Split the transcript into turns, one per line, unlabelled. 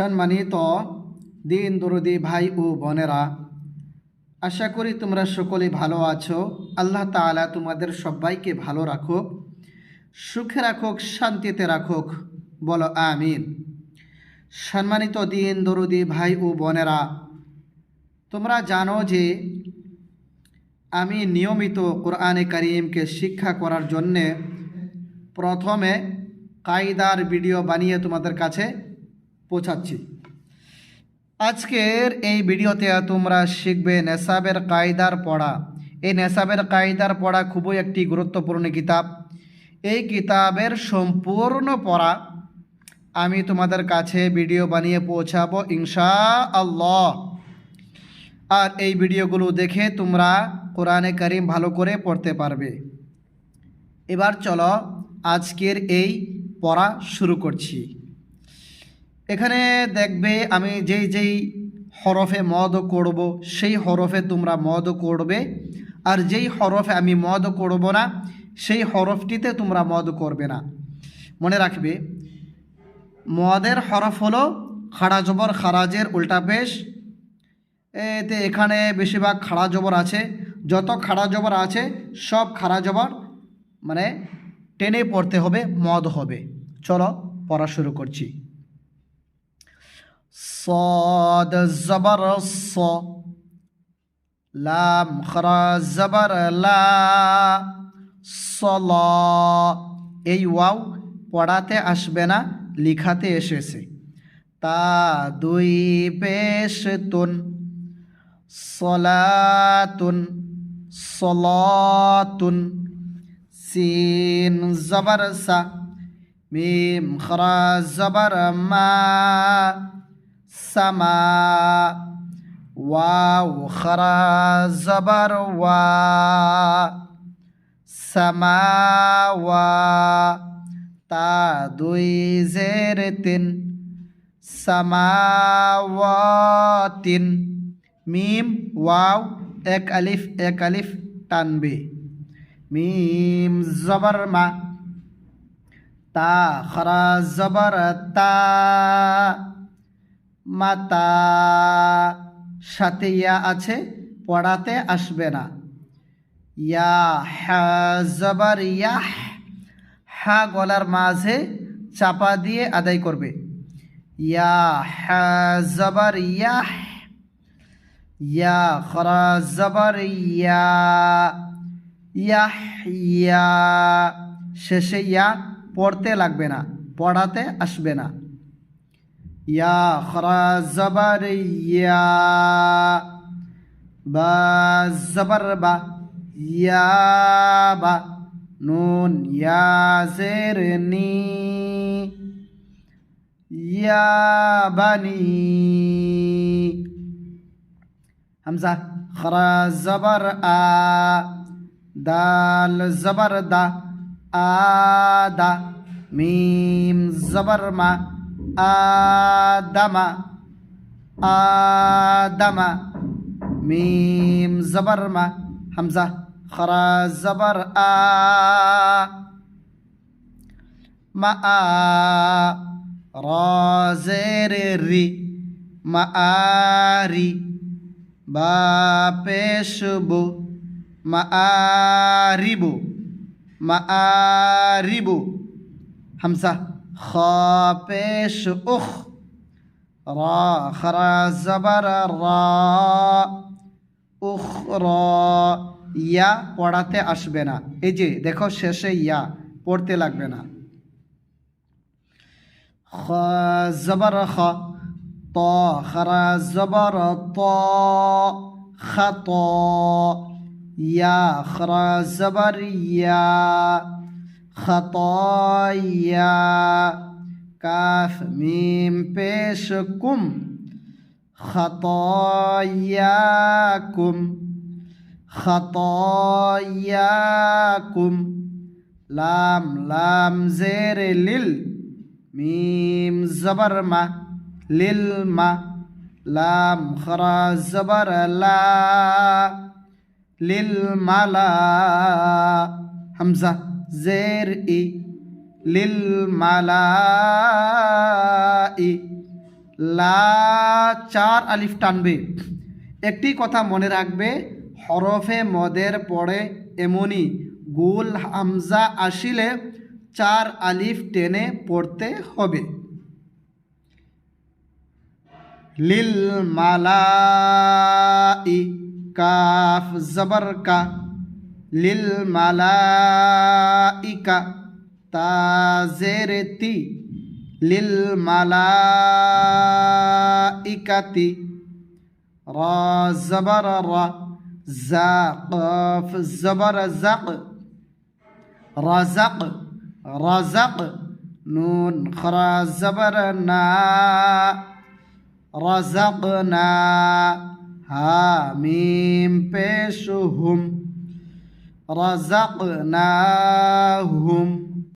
সম্মানিত দিন দরদি ভাই ও বোনেরা, আশা করি তোমরা সকলে ভালো আছো। আল্লাহ তাআলা তোমাদের সবাইকে ভালো রাখুক, সুখে রাখুক, শান্তিতে রাখুক, বলো আমিন। সম্মানিত দিন দরদি ভাই ও বোনেরা, তোমরা জানো যে আমি নিয়মিত কোরআনে করিমকে শিক্ষা করার জন্যে প্রথমে কায়দার ভিডিও বানিয়ে তোমাদের কাছে পৌঁছাচ্ছি। আজকের এই ভিডিওতে তোমরা শিখবে নেশাবের কায়দার পড়া। এই নেশাবের কায়দার পড়া খুবই একটি গুরুত্বপূর্ণ কিতাব। এই কিতাবের সম্পূর্ণ পড়া আমি তোমাদের কাছে ভিডিও বানিয়ে পৌঁছাবো ইনশা আল্লাহ আর এই ভিডিওগুলো দেখে তোমরা কোরআনে করিম ভালো করে পড়তে পারবে। এবার চলো আজকের এই পড়া শুরু করছি। এখানে দেখবে আমি যেই যেই হরফে মদ করব, সেই হরফে তোমরা মদ করবে। আর যেই হরফে আমি মদ করব না, সেই হরফটিতে তোমরা মদ করবে না। মনে রাখবে, মদের হরফ হলো খাড়া জবর খারাজের উল্টা পেশ। এতে এখানে বেশিরভাগ খাড়া জবর আছে। যত খাড়া জবর আছে, সব খাড়া জবর মানে টেনে পড়তে হবে, মদ হবে। চলো, পড়া শুরু করছি। صاد زبر ص লাম খরা জবর লা সলা এই ওয়াও পড়াতে আসবে না লিখাতে এসেছে তা দুই পেশ তুন সলাতুন সলাতুন সিন জবর সা মিম খরা জবর মা সামা ওয়াও খরা জবর ওয়া সামাওয়া তা দুই জের তিন সামাওয়াতিন মিম ওয়াও এক আলিফ এক আলিফ টানবে মিম জবর মা তা খরা জবর তা মাতা সাথে ইয়া আছে, পড়াতে আসবে না। ইয়া হা জবর ইয়াহ হা গলার মাঝে চাপা দিয়ে আদায় করবে। ইয়া জবর ইয়াহ ইয়া খরা জবর ইয়া ইয়াহ ইয়া। শেষে ইয়া পড়তে লাগবে না, পড়াতে আসবে না। یا خرا زبر یا با زبر با یا با نون یا زیر نی یا بنی همزه خرا زبر آ دال زبر دا آدا میم زبر ما আদামা আদামা, মিম জবর মা হামজা, খরা জবর আ, মা আ রি, মা আরি মা আরিবু মা আরিবু হামজা। খ পেশ উখ রা খরা জবর রা উখ র ইয়া পড়াতে আসবে না। এই যে, দেখো শেষে ইয়া, পড়তে লাগবে না। খ, জবর, খ। ত, খরা, জবর, ত। খত ইয়া, খরা, জবর, ইয়া। খতয়া কাফ মিম পেশ কুম খতয়াকুম খতয়াকুম লাম লাম জের লিল মিম জবর মা লিল মা লাম খরা জবর লা জের ই লিল মালাই লা চার আলিফ টানবে। একটি কথা মনে রাখবে, হরফে মদের পরে এমনই গুল হামজা আসিলে চার আলিফ টেনে পড়তে হবে। লিল মালাই কাফ, জবর, কা লিল মালাইকা তাজেরতি লিল মালাইকাতি রা জবর রা জা কফ জবর জাক রাজাক রাজাক নুন খরা জবর না رزقناهم.